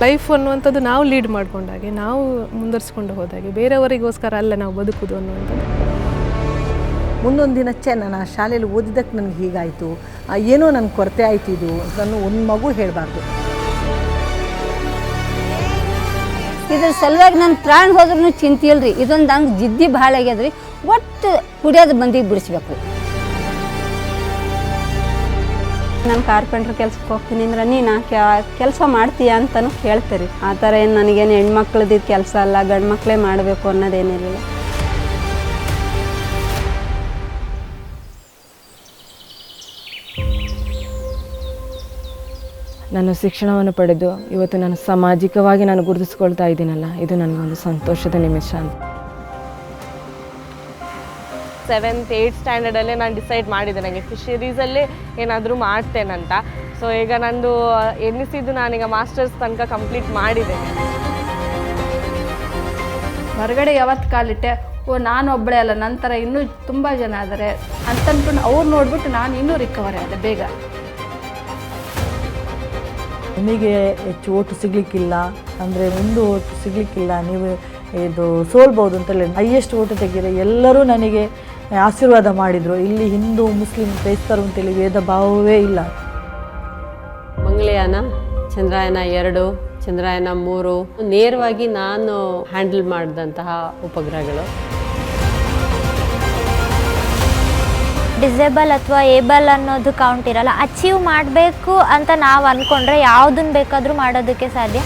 Life ಅನ್ನುವಂಥದ್ದು ನಾವು lead ಮಾಡ್ಕೊಂಡಾಗೆ ನಾವು ಮುಂದುವರಿಸ್ಕೊಂಡು ಹೋದಾಗೆ ಬೇರೆಯವರಿಗೋಸ್ಕರ ಅಲ್ಲ ನಾವು ಬದುಕುದು ಅನ್ನುವಂಥದ್ದು. ಮುಂದೊಂದು ದಿನ ಚೆನ್ನ ನಾನು ಆ ಶಾಲೆಯಲ್ಲಿ ಓದಿದಕ್ಕೆ ನನಗೆ ಹೀಗಾಯಿತು. ಆ, ಏನೋ ನನ್ನ ಕೊರತೆ ಆಯ್ತು ಇದು ನಾನು ಒಂದು ಮಗು ಹೇಳಬಾರ್ದು. ಇದ್ರ ಸಲುವಾಗಿ ನನ್ನ ಪ್ರಾಣ ಹೋದ್ರೂ ಚಿಂತೆ ಇಲ್ರಿ. ಇದೊಂದು ಹಂಗೆ ಜಿದ್ದಿ ಭಾಳ ಆಗ್ಯದ್ರಿ. ಒಟ್ಟು ಕುಡಿಯೋದು ಬಂದಿಗೆ ಬಿಡಿಸ್ಬೇಕು. ನಾನು ಕಾರ್ಪೆಂಟ್ರ್ ಕೆಲ್ಸಕ್ಕೆ ಹೋಗ್ತೀನಿ ಅಂದ್ರೆ ನೀನು ಕೆಲಸ ಮಾಡ್ತೀಯ ಅಂತಲೂ ಕೇಳ್ತೀರಿ ಆ ಥರ ಏನು ನನಗೇನು ಹೆಣ್ಮಕ್ಳದ್ದು ಕೆಲಸ ಅಲ್ಲ ಗಂಡು ಮಕ್ಕಳೇ ಮಾಡಬೇಕು ಅನ್ನೋದೇನಿರಲಿಲ್ಲ. ನಾನು ಶಿಕ್ಷಣವನ್ನು ಪಡೆದು ಇವತ್ತು ನಾನು ಸಾಮಾಜಿಕವಾಗಿ ನಾನು ಗುರುತಿಸ್ಕೊಳ್ತಾ ಇದ್ದೀನಲ್ಲ, ಇದು ನನಗೊಂದು ಸಂತೋಷದ ನಿಮಿಷ ಅಂತ. ಸೆವೆಂತ್ ಏಯ್ಟ್ ಸ್ಟ್ಯಾಂಡರ್ಡಲ್ಲೇ ನಾನು ಡಿಸೈಡ್ ಮಾಡಿದೆ ನನಗೆ ಫಿಶರೀಸಲ್ಲೇ ಏನಾದರೂ ಮಾಡ್ತೇನಂತ. ಸೊ ಈಗ ನಂದು ಎನ್ನಿಸಿದ್ದು ನಾನೀಗ ಮಾಸ್ಟರ್ಸ್ ತನಕ ಕಂಪ್ಲೀಟ್ ಮಾಡಿದ್ದೇನೆ ಹೊರಗಡೆ ಯಾವತ್ತು ಕಾಲಿಟ್ಟೆ ಓ ನಾನು ಒಬ್ಬಳೇ ಅಲ್ಲ ನಂತರ ಇನ್ನೂ ತುಂಬ ಜನ ಆದರೆ ಅಂತ ಅನ್ಕೊಂಡು ಅವ್ರು ನೋಡ್ಬಿಟ್ಟು ನಾನು ಇನ್ನೂ ರಿಕವರಿ ಆದೆ ಬೇಗ. ನಿಮಗೆ ಹೆಚ್ಚು ಓಟು ಸಿಗಲಿಕ್ಕಿಲ್ಲ ಅಂದರೆ ಒಂದು ಓಟು ಸಿಗ್ಲಿಕ್ಕಿಲ್ಲ ನೀವು ಇದು ಸೋಲ್ಬೋದು ಅಂತೇಳಿ. ಹೈಯೆಸ್ಟ್ ಓಟು ತೆಗೀರಿ ಎಲ್ಲರೂ ನನಗೆ ಆಶೀರ್ವಾದ ಮಾಡಿದರು. ಇಲ್ಲಿ ಹಿಂದೂ ಮುಸ್ಲಿಂ ಕ್ರೈಸ್ತರು ಅಂತೇಳಿ ವೇದ ಭಾವವೇ ಇಲ್ಲ. ಮಂಗಳಯಾನ ಚಂದ್ರಯಾನ ಎರಡು ಚಂದ್ರಯಾನ ಮೂರು. ನೇರವಾಗಿ ನಾನು ಹ್ಯಾಂಡಲ್ ಮಾಡಿದಂತಹ ಉಪಗ್ರಹಗಳು. ಡಿಸೇಬಲ್ ಅಥವಾ ಏಬಲ್ ಅನ್ನೋದು ಕೌಂಟ್ ಇರಲ್ಲ. ಅಚೀವ್ ಮಾಡಬೇಕು ಅಂತ ನಾವು ಅಂದ್ಕೊಂಡ್ರೆ ಯಾವುದನ್ನು ಬೇಕಾದರೂ ಮಾಡೋದಕ್ಕೆ ಸಾಧ್ಯ.